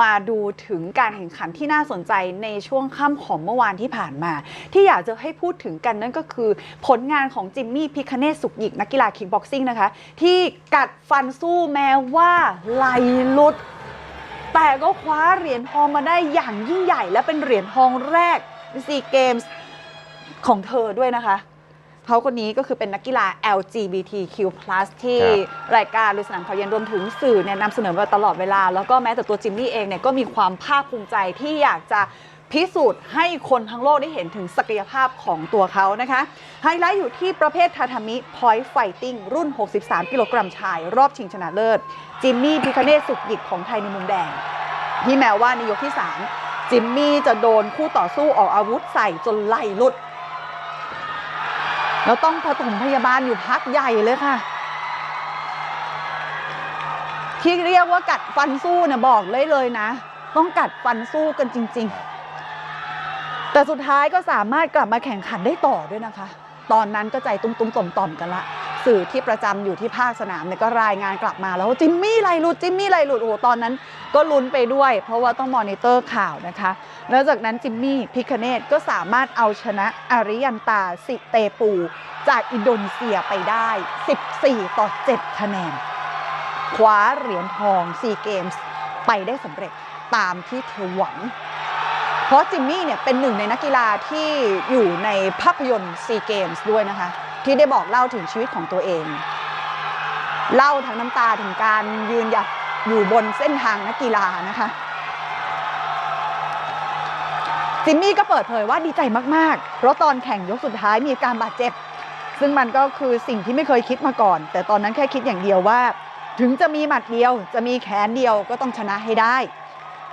มาดูถึงการแข่งขันที่น่าสนใจในช่วงค่ำของเมื่อวานที่ผ่านมา ที่อยากจะให้พูดถึงกันนั่นก็คือผลงานของจิมมี่พิคเนตสุขหยิกนักกีฬาคิกบ็อกซิ่งนะคะ ที่กัดฟันสู้แม้ว่าไหลลุด แต่ก็คว้าเหรียญทองมาได้อย่างยิ่งใหญ่ และเป็นเหรียญทองแรกในซีเกมส์ของเธอด้วยนะคะ เขาคนนี้ก็คือเป็นนักกีฬา LGBTQ+ ที่ครับรายการลุยสนามข่าวเย็นรวมถึงสื่อเนี่ยนำเสนอมาตลอดเวลา แล้วก็แม้แต่ตัวจิมมี่เองเนี่ยก็มีความภาคภูมิใจที่อยากจะพิสูจน์ให้คนทั้งโลกได้เห็นถึงศักยภาพของตัวเขานะคะ ไฮไลท์อยู่ที่ประเภททาทามิ Point Fighting รุ่น 63 กิโลกรัมชาย รอบชิงชนะเลิศ จิมมี่พิคเนตสุขหยิกของไทยในมุมแดง ที่แม้ว่าในยกที่ 3 จิมมี่จะโดนคู่ต่อสู้ออกอาวุธใส่จนไหลหลุด แล้วต้องผสมพยาบาลอยู่พักใหญ่เลยค่ะ ที่เรียกว่ากัดฟันสู้เนี่ยบอกเลยเลยนะ ต้องกัดฟันสู้กันจริง ๆ แต่สุดท้ายก็สามารถกลับมาแข่งขันได้ต่อด้วยนะคะ ตอนนั้นก็ใจตุ้มๆต่อมๆกันละ สื่อที่ประจำอยู่ที่ภาคสนามเนี่ยก็รายงานกลับมาแล้วจิมมี่ไรหลุดจิมมี่ไรหลุดโอ้โหตอนนั้น ก็ลุ้นไปด้วย เพราะว่าต้องมอนิเตอร์ข่าวนะคะแล้วจากนั้นจิมมี่พิคเนตก็สามารถเอาชนะอาริยันตาสิเตปู จากอินโดนีเซียไปได้ 14 ต่อ 7 คะแนนคว้าเหรียญทองซีเกมส์ไปได้สำเร็จตามที่เธอหวัง เพราะจิมมี่เนี่ยเป็นหนึ่งในนักกีฬาที่อยู่ในภาพยนตร์ซีเกมส์ด้วยนะคะ ที่ได้บอกเล่าถึงชีวิตของตัวเอง เล่าทั้งน้ำตาถึงการยืนหยัดอยู่บนเส้นทางนักกีฬานะคะจิมมี่ก็เปิดเผยว่าดีใจมากๆ เพราะตอนแข่งยกสุดท้ายมีการบาดเจ็บ ซึ่งมันก็คือสิ่งที่ไม่เคยคิดมาก่อน แต่ตอนนั้นแค่คิดอย่างเดียวว่า ถึงจะมีหมัดเดียว จะมีแขนเดียวก็ต้องชนะให้ได้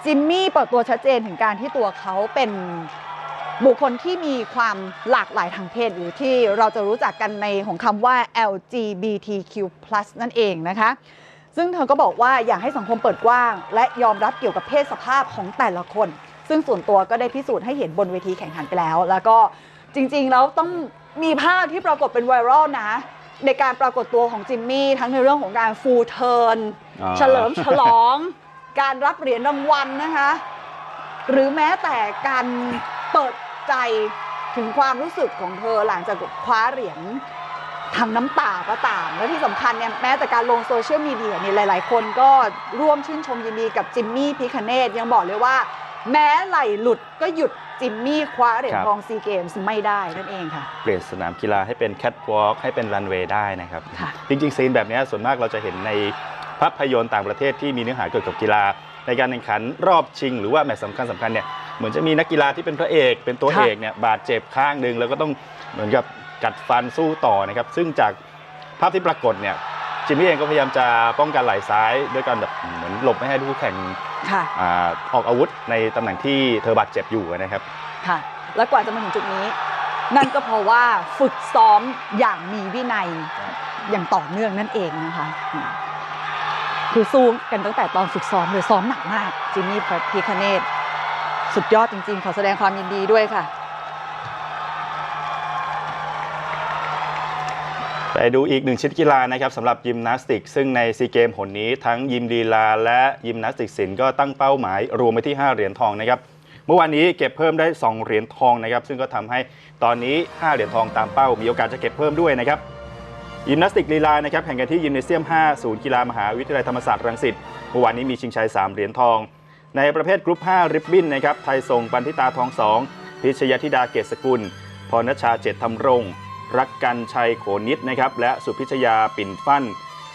จิมมี่เปิดตัวชัดเจนถึงการที่ตัวเขาเป็น บุคคลที่มีความหลากหลายทางเพศหรือที่เราจะรู้จักกันในของคำว่า LGBTQ+ นั่นเองนะคะ ซึ่งเธอก็บอกว่าอยากให้สังคมเปิดกว้าง และยอมรับเกี่ยวกับเพศสภาพของแต่ละคน ซึ่งส่วนตัวก็ได้พิสูจน์ให้เห็นบนเวทีแข่งขันไปแล้ว แล้วก็จริงๆ แล้วต้องมีภาพที่ปรากฏเป็นไวรัลนะ ในการปรากฏตัวของจิมมี่ทั้งในเรื่องของการฟูเทิร์นเฉลิมฉลอง การรับเหรียญรางวัลนะคะ หรือแม้แต่การ เปิดใจถึงความรู้สึกของเธอหลังจากคว้าเหรียญทางน้ำตาก็ตาม และที่สำคัญเนี่ยแม้แต่การลงโซเชียลมีเดียเนี่ยหลาย ๆ คนก็ร่วมชื่นชมยินดีกับจิมมี่พิคเนตยังบอกเลยว่า แม้ไหลหลุดก็หยุดจิมมี่คว้าเหรียญครับทองซีเกมส์ไม่ได้นั่นเองค่ะ เปลี่ยนสนามกีฬาให้เป็นแคทวอล์กให้เป็นรันเวย์ได้นะครับค่ะจริง ๆ ซีนแบบเนี้ยส่วนมากเราจะเห็นในภาพยนตร์ต่างประเทศที่มีเนื้อหาเกี่ยวกับกีฬาในการแข่งขันรอบชิง หรือว่าแมตช์สำคัญสำคัญเนี่ยเห มือนจะมีนักกีฬาที่เป็นพระเอกเป็นตัวค่ะเอกเนี่ยบาดเจ็บข้างหนึ่งแล้วก็ต้องเหมือนกับกัดฟันสู้ต่อนะครับ ซึ่งจากภาพที่ปรากฏเนี่ยจิมมี่เองก็พยายามจะป้องกันไหล่ซ้ายด้วยการแบบเหมือนหลบไม่ให้ผู้แข่งค่ะอาออกอาวุธในตำแหน่งที่เธอบาดเจ็บอยู่นะครับค่ะและกว่าจะมาถึงจุดนี้ นั่นก็เพราะว่าฝึกซ้อมอย่างมีวินัยครับอย่างต่อเนื่องนั่นเองนะคะอืมคือสู้กันตั้งแต่ตอนฝึกซ้อมเลยซ้อมหนักมากจิมมี่พีคเนต สุดยอดจริงๆ ขอแสดงความยินดีด้วยค่ะ ไปดูอีกหนึ่งชนิดกีฬานะครับสำหรับยิมนาสติก ซึ่งในซีเกมหนนี้ทั้งยิมลีลาและยิมนาสติกศิลป์ก็ตั้งเป้าหมายรวมไปที่ 5 เหรียญทองนะครับเมื่อวานนี้เก็บเพิ่มได้ 2 เหรียญทองนะครับ ซึ่งก็ทำให้ตอนนี้ 5 เหรียญทองตามเป้า มีโอกาสจะเก็บเพิ่มด้วยนะครับยิมนาสติกลีลานะครับแข่งกันที่ยิมเนเซียม 5 ศูนย์กีฬามหาวิทยาลัยธรรมศาสตร์รังสิตเมื่อวานนี้มีชิงชัย 3 เหรียญทอง ในประเภทกรุ๊ป 5 ริบบิ้นนะครับไทยส่งปันธิตาทอง2พิชยธิดาเกษสกุล พรณชาเจตธรรมรง รักกันชัยโขนิดนะครับและสุพิชยาปิ่นฟั่น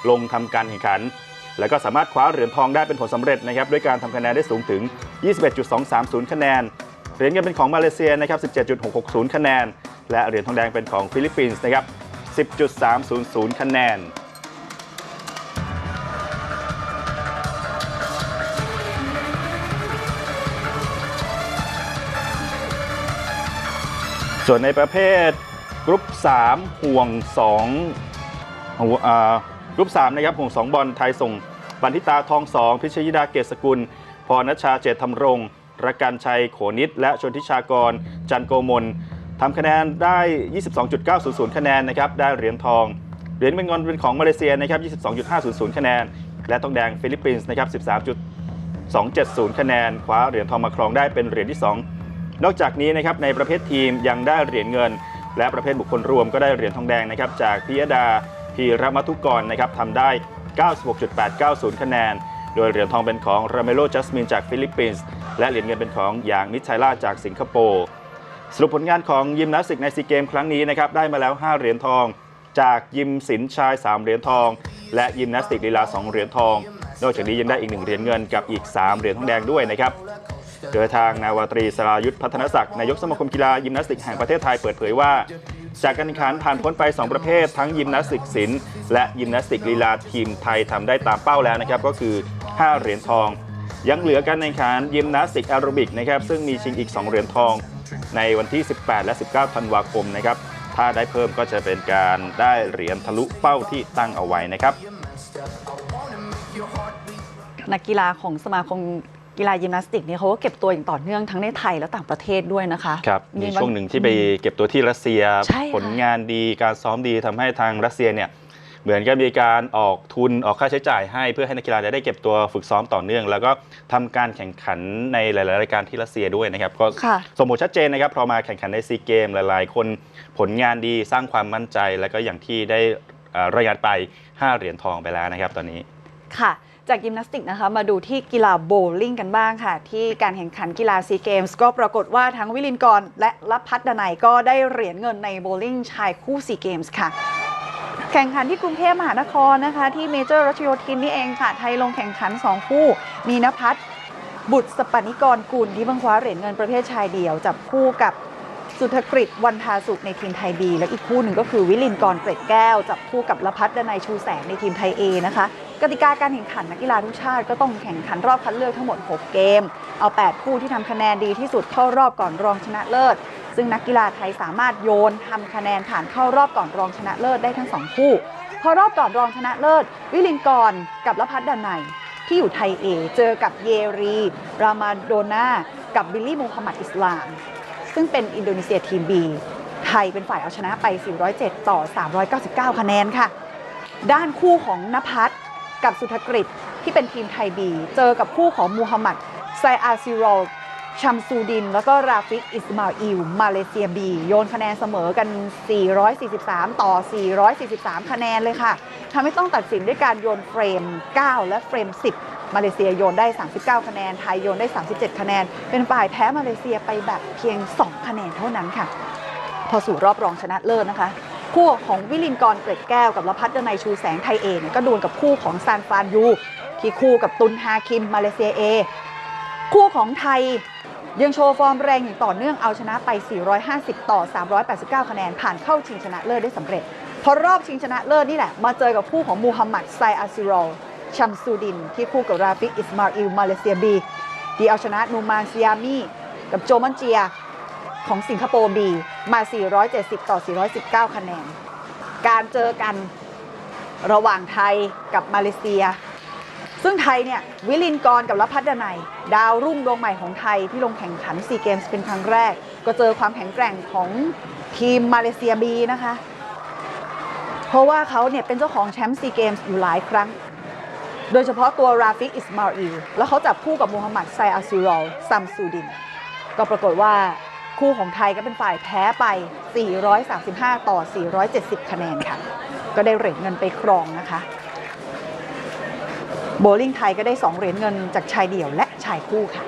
ลงทำการแข่งขัน แล้วก็สามารถคว้าเหรียญทองได้เป็นผลสำเร็จนะครับด้วยการทำคะแนนได้สูงถึง 21.230 คะแนน เหรียญเงินเป็นของมาเลเซียนะครับ17.660 คะแนน และเหรียญทองแดงเป็นของฟิลิปปินส์นะครับ10.300 คะแนน ส่วนในประเภทกรุ๊ป3ห่วง2ห่วงอ่ากรุ๊ป3นะครับห่วง 2 บอลไทยส่งบันทิตาทอง 2 พิชยิดาเกษสกุล พรณชาเจตธรรมรงรักกันชัยโขนิด และชนทิชากร จันโกมลทำคะแนนได้ 22.900 คะแนนนะครับได้เหรียญทองเหรียญเงินเป็นของมาเลเซียนะครับ 22.500 คะแนน และทองแดงฟิลิปปินส์นะครับ 13. 270 คะแนน คว้าเหรียญทองมาครองได้เป็นเหรียญที่ 2 นอกจากนี้นะครับในประเภททีมยังได้เหรียญเงิน และประเภทบุคคลรวมก็ได้เหรียญทองแดงนะครับจากพิยดาพีรมัทุกรนะครับทำได้ 96.890 คะแนน โดยเหรียญทองเป็นของราเมโลจัสมินจากฟิลิปปินส์และเหรียญเงินเป็นของยางมิชัยล่าจากสิงคโปร์สรุปผลงานของยิมนาสติกในซีเกมครั้งนี้นะครับได้มาแล้ว 5 เหรียญทอง จากยิมศิลชาย 3 เหรียญทอง และยิมนาสติกลีลา 2 เหรียญทอง นอกจากนี้ยังได้อีก 1 เหรียญเงินกับอีก 3 เหรียญทองแดงด้วยนะครับ โดยทางนาวาตรีสรายุทธพัฒนศักดิ์นายกสมาคมกีฬายิมนาสติกแห่งประเทศไทยเปิดเผยว่า จากการแข่งขันผ่านพ้นไป 2 ประเภท ทั้งยิมนาสติกศิลป์และยิมนาสติกลีลาทีมไทยทำได้ตามเป้าแล้วนะครับก็คือ 5 เหรียญทอง ยังเหลือการแข่งขันยิมนาสติกแอโรบิกนะครับซึ่งมีชิงอีก 2 เหรียญทอง ในวันที่ 18 และ 19 ธันวาคมนะครับถ้าได้เพิ่มก็จะเป็นการได้เหรียญทะลุเป้าที่ตั้งเอาไว้นะครับนักกีฬาของสมาคม กีฬายิมนาสติกเนี่ยเขาก็เก็บตัวอย่างต่อเนื่องทั้งในไทยและต่างประเทศด้วยนะคะครับมีช่วงหนึ่งที่ไปเก็บตัวที่รัสเซียใช่ค่ะผลงานดีการซ้อมดีทำให้ทางรัสเซียเนี่ยเหมือนกับมีการออกทุนออกค่าใช้จ่ายให้เพื่อให้นักกีฬาได้เก็บตัวฝึกซ้อมต่อเนื่อง แล้วก็ทำการแข่งขันในหลาย ๆ รายการที่รัสเซียด้วยนะครับก็ค่ะสมผลชัดเจนนะครับพอมาแข่งขันในซีเกมหลาย ๆ คนผลงานดีสร้างความมั่นใจ แล้วก็อย่างที่ได้เอ่อรายงานไป 5 เหรียญทองไปแล้วนะครับตอนนี้ ค่ะ จากยิมนาสติกนะคะ มาดูที่กีฬาโบว์ลิ่งกันบ้างค่ะ ที่การแข่งขันกีฬาซีเกมส์ก็ปรากฏว่าทั้งวิลินกร และลับพัฒดนัยก็ได้เหรียญเงินในโบว์ลิ่งชายคู่ซีเกมส์ค่ะแข่งขันที่กรุงเทพมหานครนะคะ ที่เมเจอร์รัชโยธินนี่เองค่ะ ไทยลงแข่งขัน 2 คู่ มีนภัทรบุตรสปนิกรกุลที่เพิ่งคว้าเหรียญเงินประเภทชายเดี่ยว จับคู่กับสุธกฤษวันทาสุขในทีมไทยบีและอีกคู่หนึ่งก็คือวิลินกรเกร็ดแก้ว จับคู่กับละพัฒดนัยชูแสงในทีมไทยเอนะคะ กติกาการแข่งขันนักกีฬาทุกชาติก็ต้องแข่งขันรอบคัดเลือกทั้งหมด 6 เกม เอา 8 คู่ที่ทำคะแนนดีที่สุดเข้ารอบก่อนรองชนะเลิศ ซึ่งนักกีฬาไทยสามารถโยนทำคะแนนผ่านเข้ารอบก่อนรองชนะเลิศได้ทั้ง 2 คู่ พอรอบก่อนรองชนะเลิศ วิลินกรกับละพัฒดนัยที่อยู่ไทยเอเจอกับเยรี รามาโดนากับบิลลี่มูฮัมหมัดอิสลาม ซึ่งเป็นอินโดนีเซียทีม B ไทยเป็นฝ่ายเอาชนะไป 407 ต่อ 399 คะแนนค่ะ ด้านคู่ของนภัส กับสุธกฤษที่เป็นทีมไทยบี เจอกับคู่ของมูฮัมหมัดไซอาซิโรชัมซูดิน แล้วก็ราฟิก อิสมาอิล มาเลเซียบี โยนคะแนนเสมอกัน 443 ต่อ 443 คะแนนเลยค่ะทำให้ต้องตัดสินด้วยการโยนเฟรม 9 และเฟรม 10 มาเลเซียโยนได้ 39 คะแนน ไทยโยนได้ 37 คะแนน เป็นฝ่ายแพ้มาเลเซียไปแบบเพียง 2 คะแนนเท่านั้นค่ะ พอสู่รอบรองชนะเลิศนะคะ คู่ของวิลินกรเกร็ดแก้วกับละพัฒดนัยชูแสงไทยเอเนี่ยก็ดวลกับคู่ของซานฟานยูที่คู่กับตุนฮาคิมมาเลเซียเอ คู่ของไทยยังโชว์ฟอร์มแรงอย่างต่อเนื่องเอาชนะไป 450 ต่อ 389 คะแนน ผ่านเข้าชิงชนะเลิศได้สำเร็จ พอรอบชิงชนะเลิศนี่แหละ มาเจอกับคู่ของมูฮัมหมัดไซอาซิโรชัมซูดิน ที่คู่กับราฟิกอิสมาอิลมาเลเซียบี ที่เอาชนะนูมานซิยามี กับโจมันเจีย ของสิงคโปร์บีมา 470 ต่อ 419 คะแนน การเจอกันระหว่างไทยกับมาเลเซีย ซึ่งไทยเนี่ยวิลินกรกับละพัฒนัย ดาวรุ่งดวงใหม่ของไทยที่ลงแข่งขันซีเกมส์เป็นครั้งแรก ก็เจอความแข็งแกร่งของทีมมาเลเซียบีนะคะ เพราะว่าเขาเนี่ยเป็นเจ้าของแชมป์ซีเกมส์อยู่หลายครั้ง โดยเฉพาะตัวราฟิกอิสมาอิลแล้วเขาจับคู่กับมูฮัมหมัดไซอาซิโรลซัมซูดิน ก็ปรากฏว่า คู่ของไทยก็เป็นฝ่ายแพ้ไป 435 ต่อ 470 คะแนนค่ะ ก็ได้เหรียญเงินไปครองนะคะ โบลิ่งไทยก็ได้ 2 เหรียญเงินจากชายเดี่ยวและชายคู่ค่ะ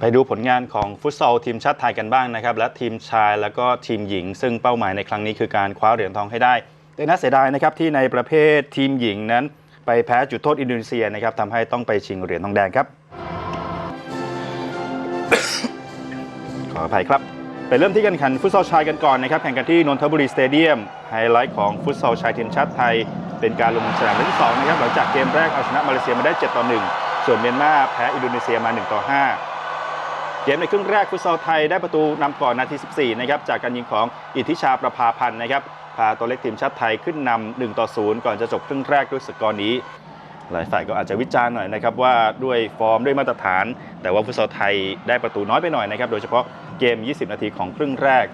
ไปดูผลงานของฟุตซอลทีมชาติไทยกันบ้างนะครับ และทีมชายแล้วก็ทีมหญิง ซึ่งเป้าหมายในครั้งนี้คือการคว้าเหรียญทองให้ได้ แต่น่าเสียดายนะครับที่ในประเภททีมหญิงนั้น ไปแพ้จุดโทษอินโดนีเซียนะครับทำให้ต้องไปชิงเหรียญทองแดงครับ ขออภัยครับ ไปเริ่มที่การแข่งฟุตซอลชายกันก่อนนะครับ แข่งกันที่นนทบุรีสเตเดียม ไฮไลท์ของฟุตซอลชายทีมชาติไทย เป็นการลงสนามที่สองนะครับหลังจากเกมแรกเอาชนะมาเลเซียมาได้7ต่อ1ส่วนเมียนมาแพ้อินโดนีเซียมา1ต่อ5เกมในครึ่งแรกฟุตซอลไทยได้ประตูนำก่อนนาที 14 นะครับ จากการยิงของอิทธิชาประภาพันธ์นะครับ พาตัวเล็กทีมชาติไทยขึ้นนำ1ต่อ0ก่อนจะจบครึ่งแรกด้วยสกอร์นี้ หลายฝ่ายก็อาจจะวิจารณ์หน่อยนะครับว่าด้วยฟอร์มด้วยมาตรฐาน แต่ว่าฟุตซอลไทยได้ประตูน้อยไปหน่อยนะครับโดยเฉพาะเกม 20 นาทีของครึ่งแรก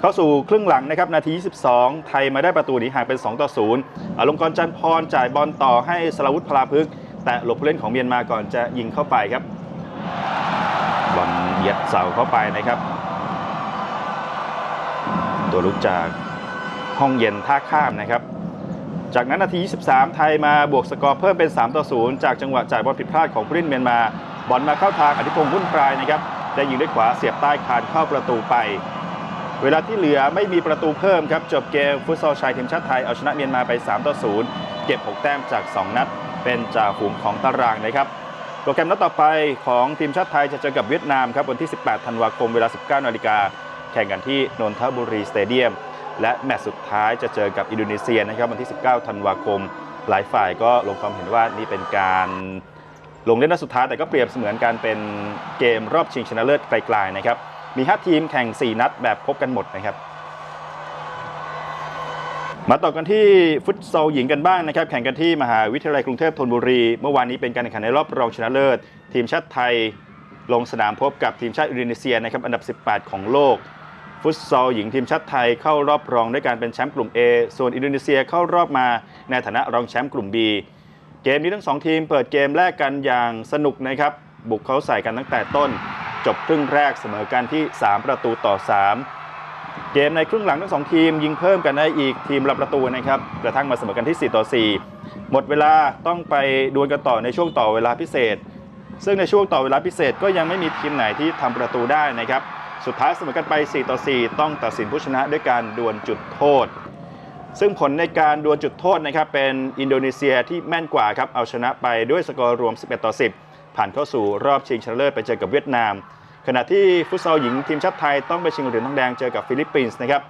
เข้าสู่ครึ่งหลังนะครับนาที 22 ไทยมาได้ประตูหนีห่างเป็น 2 ต่อ 0อลงกรณ์จันทร์พรจ่ายบอลต่อให้สลาวุธพลาพึกแต่หลบผู้เล่นของเมียนมาก่อนจะยิงเข้าไปครับบอลเหยียดเสาเข้าไปนะครับ ตัวลุกจาก ห้องเย็นท่าข้ามนะครับ จากนั้นนาที 23 ไทยมาบวกสกอร์เพิ่มเป็น 3 ต่อ 0 จากจังหวะจ่ายบอลผิดพลาดของผู้เล่นเมียนมา บอลมาเข้าทางอธิพงษ์วุ่นพรายนะครับ ได้ยิงด้วยขวาเสียบใต้คานเข้าประตูไป เวลาที่เหลือไม่มีประตูเพิ่มครับ จบเกมฟุตซอลชายทีมชาติไทยเอาชนะเมียนมาไป 3 ต่อ 0 เก็บ 6 แต้มจาก 2 นัด เป็นจ่าฝูงของตารางนะครับโปรแกรมนัดต่อไปของทีมชาติไทยจะเจอกับเวียดนามครับวันที่ 18 ธันวาคมเวลา 19 นาฬิกาแข่งกันที่นนทบุรีสเตเดียม และแมตช์สุดท้ายจะเจอกับอินโดนีเซียนะครับวันที่ 19 ธันวาคม หลายฝ่ายก็ลงความเห็นว่านี่เป็นการลงเล่นนัดสุดท้ายแต่ก็เปรียบเสมือนการเป็นเกมรอบชิงชนะเลิศไกลๆนะครับมี 5 ทีมแข่ง 4 นัดแบบพบกันหมดนะครับมาต่อกันที่ฟุตซอลหญิงกันบ้างนะครับ แข่งกันที่มหาวิทยาลัยกรุงเทพธนบุรี เมื่อวานนี้เป็นการแข่งขันในรอบรองชนะเลิศ ทีมชาติไทยลงสนามพบกับทีมชาติอินโดนีเซียนะครับอันดับ 18 ของโลก ฟุตซอลหญิงทีมชาติไทยเข้ารอบรองด้วยการเป็นแชมป์กลุ่ม A ส่วนอินโดนีเซียเข้ารอบมาในฐานะรองแชมป์กลุ่ม B เกมนี้ทั้งสองทีมเปิดเกมแรกกันอย่างสนุกนะครับ บุกเขาใส่กันตั้งแต่ต้น จบครึ่งแรกเสมอกันที่ 3 ประตูต่อ 3 เกมในครึ่งหลังทั้งสองทีมยิงเพิ่มกันได้อีกทีมละประตูนะครับกระทั่งมาเสมอกันที่ 4 ต่อ 4 หมดเวลาต้องไปดวลกันต่อในช่วงต่อเวลาพิเศษ ซึ่งในช่วงต่อเวลาพิเศษก็ยังไม่มีทีมไหนที่ทำประตูได้นะครับ สุดท้ายเสมอกันไป 4 ต่อ 4 ต้องตัดสินผู้ชนะด้วยการดวลจุดโทษ ซึ่งผลในการดวลจุดโทษนะครับเป็นอินโดนีเซียที่แม่นกว่าครับเอาชนะไปด้วยสกอร์รวม 11 ต่อ 10 ผ่านเข้าสู่รอบชิงชนะเลิศไปเจอกับเวียดนาม ขณะที่ฟุตซอลหญิงทีมชาติไทยต้องไปชิงเหรียญทองแดงเจอกับฟิลิปปินส์นะครับ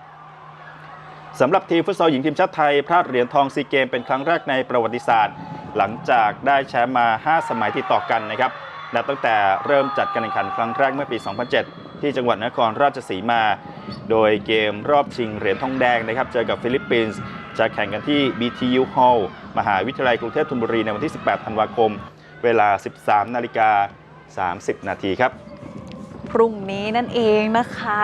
สำหรับทีมฟุตซอลหญิงทีมชาติไทยพลาดเหรียญทองซีเกมเป็นครั้งแรกในประวัติศาสตร์ หลังจากได้แชมป์มา 5 สมัยติดต่อกันนะครับนับตั้งแต่เริ่มจัดการแข่งขันครั้งแรกเมื่อปี 2007 ที่จังหวัดนครราชสีมา โดยเกมรอบชิงเหรียญทองแดงนะครับ เจอกับฟิลิปปินส์จะแข่งกันที่ BTU Hall มหาวิทยาลัยกรุงเทพธนบุรีในวันที่ 18 ธันวาคม เวลา 13 นาฬิกา 30 นาทีครับ พรุ่งนี้นั่นเองนะคะ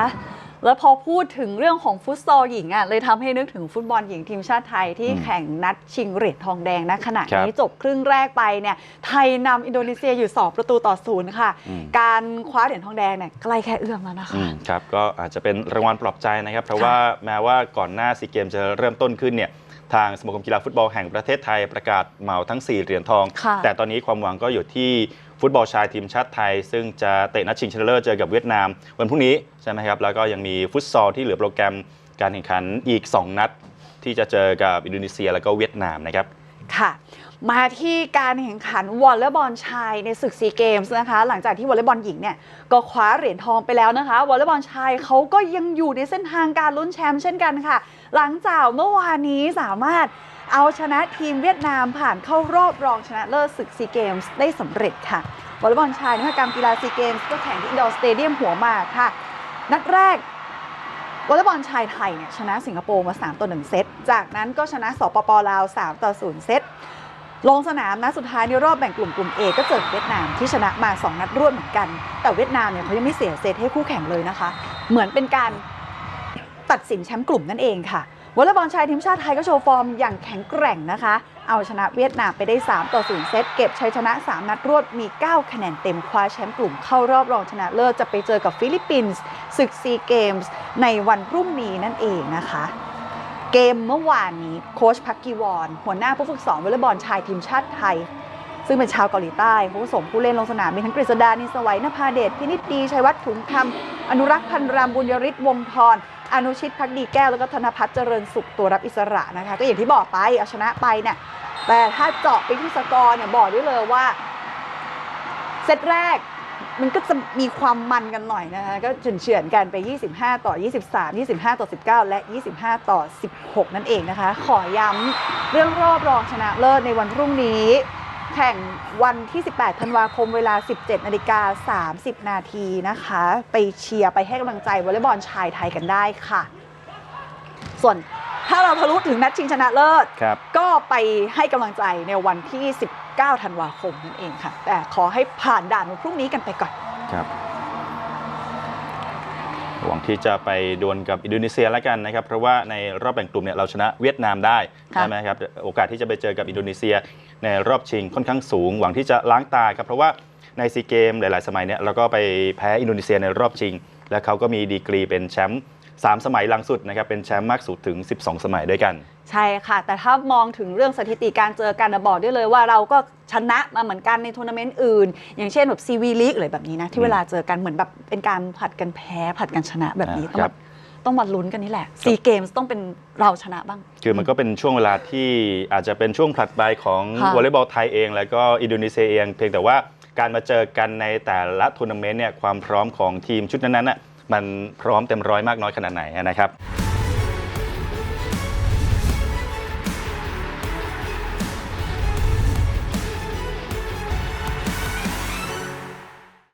แล้วพอพูดถึงเรื่องของฟุตซอลหญิงอะเลยทำให้นึกถึงฟุตบอลหญิงทีมชาติไทยที่อืมแข่งนัดชิงเหรียญทองแดงนะขณะครับนี้จบครึ่งแรกไปเนี่ยไทยนำอินโดนีเซียอยู่ 2 ประตูต่อศูนย์ค่ะอืมการคว้าเหรียญทองแดงเนี่ยใกล้แค่เอื้อมแล้วนะคะอืมครับก็อาจจะเป็นรางวัลปลอบใจนะครับ เพราะค่ะว่าแม้ว่าก่อนหน้าซีเกมจะเริ่มต้นขึ้นเนี่ยทางสมาคมกีฬาฟุตบอลแห่งประเทศไทยประกาศเหมาทั้ง 4 เหรียญทองค่ะแต่ตอนนี้ความหวังก็อยู่ที่ ฟุตบอลชายทีมชาติไทย ซึ่งจะเตะนัดชิงชนะเลิศเจอกับเวียดนาม วันพรุ่งนี้ใช่ไหมครับแล้วก็ยังมีฟุตซอลที่เหลือโปรแกรมการแข่งขันอีก 2 นัด ที่จะเจอกับอินโดนีเซียแล้วก็เวียดนามนะครับค่ะมาที่การแข่งขันวอลเลย์บอลชายในศึกซีเกมส์นะคะ หลังจากที่วอลเลย์บอลหญิงเนี่ยก็คว้าเหรียญทองไปแล้วนะคะวอลเลย์บอลชายเขาก็ยังอยู่ในเส้นทางการลุ้นแชมป์เช่นกันค่ะ หลังจากเมื่อวานนี้สามารถ เอาชนะทีมเวียดนามผ่านเข้ารอบรองชนะเลิศศึกซีเกมส์ได้สำเร็จค่ะวอลเลย์บอลชายนวัตกรรกีฬาซีเกมส์ก็แข่งที่อินดอร์สเตเดียมหัวหมากค่ะ นัดแรกวอลเลย์บอลชายไทยเนี่ยชนะสิงคโปร์มา 3 ต่อ 1 เซต จากนั้นก็ชนะสปปลาว 3 ต่อ 0 เซต ลงสนามนะสุดท้ายในรอบแบ่งกลุ่มกลุ่ม A ก็เจอเวียดนามที่ชนะมา 2 นัดรวดเหมือนกัน แต่เวียดนามเนี่ยเขายังไม่เสียเซตให้คู่แข่งเลยนะคะ เหมือนเป็นการตัดสินแชมป์กลุ่มนั่นเองค่ะ วอลเลย์บอลชายทีมชาติไทยก็โชว์ฟอร์มอย่างแข็งแกร่งนะคะ เอาชนะเวียดนามไปได้ 3 ต่อ 0 เซต เก็บชัยชนะ 3 นัดรวด มี 9 คะแนนเต็มคว้าแชมป์กลุ่มเข้ารอบรองชนะเลิศจะไปเจอกับฟิลิปปินส์ศึกซีเกมส์ในวันพรุ่งนี้นั่นเองนะคะเกมเมื่อวานนี้โค้ชพักกีวอนหัวหน้าผู้ฝึกสอนวอลเลย์บอลชายทีมชาติไทย ซึ่งเป็นชาวเกาหลีใต้เขาก็ส่งผู้เล่นลงสนามมีทั้งกฤษดานินสวัยนภาเดชพินิจดี ชัยวัฒน์ถุงคำอนุรักษ์พันรามบุญยริศวงศ์ทร อนุชิตพักดีแก้วแล้วก็ธนพัฒน์เจริญสุขตัวรับอิสระนะคะ ก็อย่างที่บอกไปเอาชนะไปเนี่ยแต่ถ้าเจาะไปที่สกอร์เนี่ยบอกได้เลยว่าเซตแรกมันก็จะมีความมันกันหน่อยนะคะก็เฉือนๆกันไป 25 ต่อ 23 25 ต่อ 19 และ 25 ต่อ 16 นั่นเองนะคะ ขอย้ำเรื่องรอบรองชนะเลิศในวันพรุ่งนี้ แข่งวันที่ 18 ธันวาคมเวลา 17 นาฬิกา 30 นาทีนะคะ ไปเชียร์ไปให้กำลังใจวอลเลย์บอลชายไทยกันได้ค่ะ ส่วนถ้าเราทะลุถึงนัดชิงชนะเลิศ ครับ ก็ไปให้กำลังใจในวันที่ 19 ธันวาคมนั่นเองค่ะ แต่ขอให้ผ่านด่านวันพรุ่งนี้กันไปก่อน ครับระวังที่จะไปดวลกับอินโดนีเซียแล้วกันนะครับ เพราะว่าในรอบแบ่งกลุ่มเนี่ยเราชนะเวียดนามได้ ค่ะ ใช่ไหมครับ โอกาสที่จะไปเจอกับอินโดนีเซีย ในรอบชิงค่อนข้างสูง หวังที่จะล้างตาครับเพราะว่าในซีเกมหลาย ๆ สมัยเนี่ยเราก็ไปแพ้อินโดนีเซียในรอบชิง และเขาก็มีดีกรีเป็นแชมป์สามสมัยหลังสุดนะครับเป็นแชมป์มากสุดถึง 12 สมัยด้วยกัน ใช่ค่ะ แต่ถ้ามองถึงเรื่องสถิติการเจอกันบอกได้เลยว่าเราก็ชนะมาเหมือนกันในทัวร์นาเมนต์อื่น อย่างเช่นแบบซีวีลีกอะไรแบบนี้นะ ที่เวลาเจอกันเหมือนแบบเป็นการผัดกันแพ้ผัดกันชนะแบบนี้ต้องครับ ต้องมาลุ้นกันนี่แหละซีเกมส์ต้องเป็นเราชนะบ้าง คือมันก็เป็นช่วงเวลาที่อาจจะเป็นช่วงผลัดใบของค่ะวอลเลย์บอลไทยเอง แล้วก็อินโดนีเซียเอง เพียงแต่ว่าการมาเจอกันในแต่ละทัวร์นาเมนต์เนี่ยความพร้อมของทีมชุดนั้นๆน่ะมันพร้อมเต็มร้อยมากน้อยขนาดไหนนะครับ